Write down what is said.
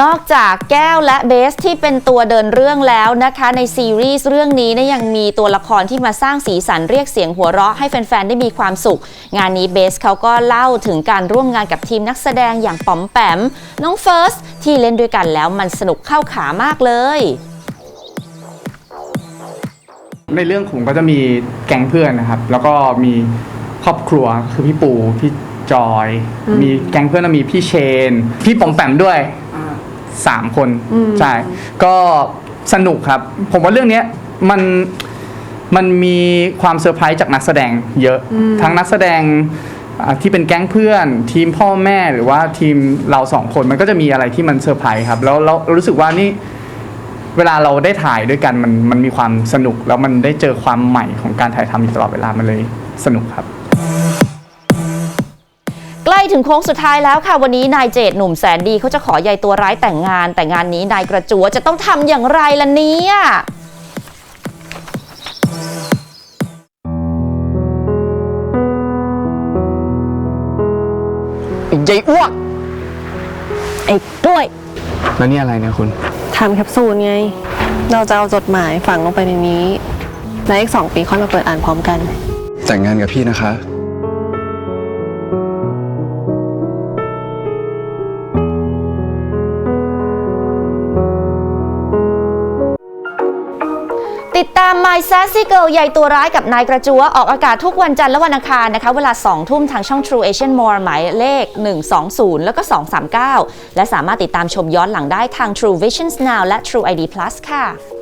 นอกจากแก้วและเบสที่เป็นตัวเดินเรื่องแล้วนะคะ ในซีรีส์เรื่องนี้เนี่ยยังมีตัวละครที่มาสร้างสีสันเรียกเสียงหัวเราะให้แฟน ๆ ได้มีความสุข งานนี้เบสเขาก็เล่าถึงการร่วมงานกับทีมนักแสดงอย่างป๋อมแปม น้องเฟิร์ส ที่เล่นด้วยกันแล้วมันสนุกเข้าขามากเลยในเรื่องผมก็จะมีแก๊งเพื่อนนะครับ แล้วก็มีครอบครัวคือพี่ปูพี่จอย มีแก๊งเพื่อนแล้วมีพี่เชน พี่ปอมแปมด้วย สามคนใช่ก็สนุกครับ ผมว่าเรื่องเนี้ยมันมันมีความเซอร์ไพรส์จากนักแสดงเยอะ ทั้งนักแสดงอ่าที่เป็นแก๊งเพื่อน ทีมพ่อแม่หรือว่าทีมเราสองคนมันก็จะมีอะไรที่มันเซอร์ไพรส์ครับ แล้วเรารู้สึกว่านี่ เวลาเราได้ถ่ายด้วยกันมันมันมีความสนุก แล้วมันได้เจอความใหม่ของการถ่ายทำอยู่ตลอดเวลามันเลยสนุกครับใกล้ ถึงโค้งสุดท้ายแล้วค่ะ วันนี้นายเจดหนุ่มแสนดีเขาจะขอยายตัวร้ายแต่งงาน แต่งานนี้นายกระจัวจะต้องทำอย่างไรล่ะเนี่ยใหญ่อ้วกไอ้กล้วย แล้วนี่อะไรเนี่ยคุณ ทำแคปซูลไง เราจะเอาจดหมายฝังลงไปในนี้ แล้วอีกสองปีค่อยมาเปิดอ่านพร้อมกัน แต่งงานกับพี่นะคะ ติดตาม My Sassy Girl ใหญ่ตัวร้ายกับนายกระจัว ออกอากาศทุกวันจันทร์และวันอังคารนะคะ เวลา 2 ทุ่มทางช่อง True Asian More หมายเลข 120 แล้วก็ 239 และสามารถติดตามชมย้อนหลังได้ทาง True Visions Now และ True ID Plus ค่ะ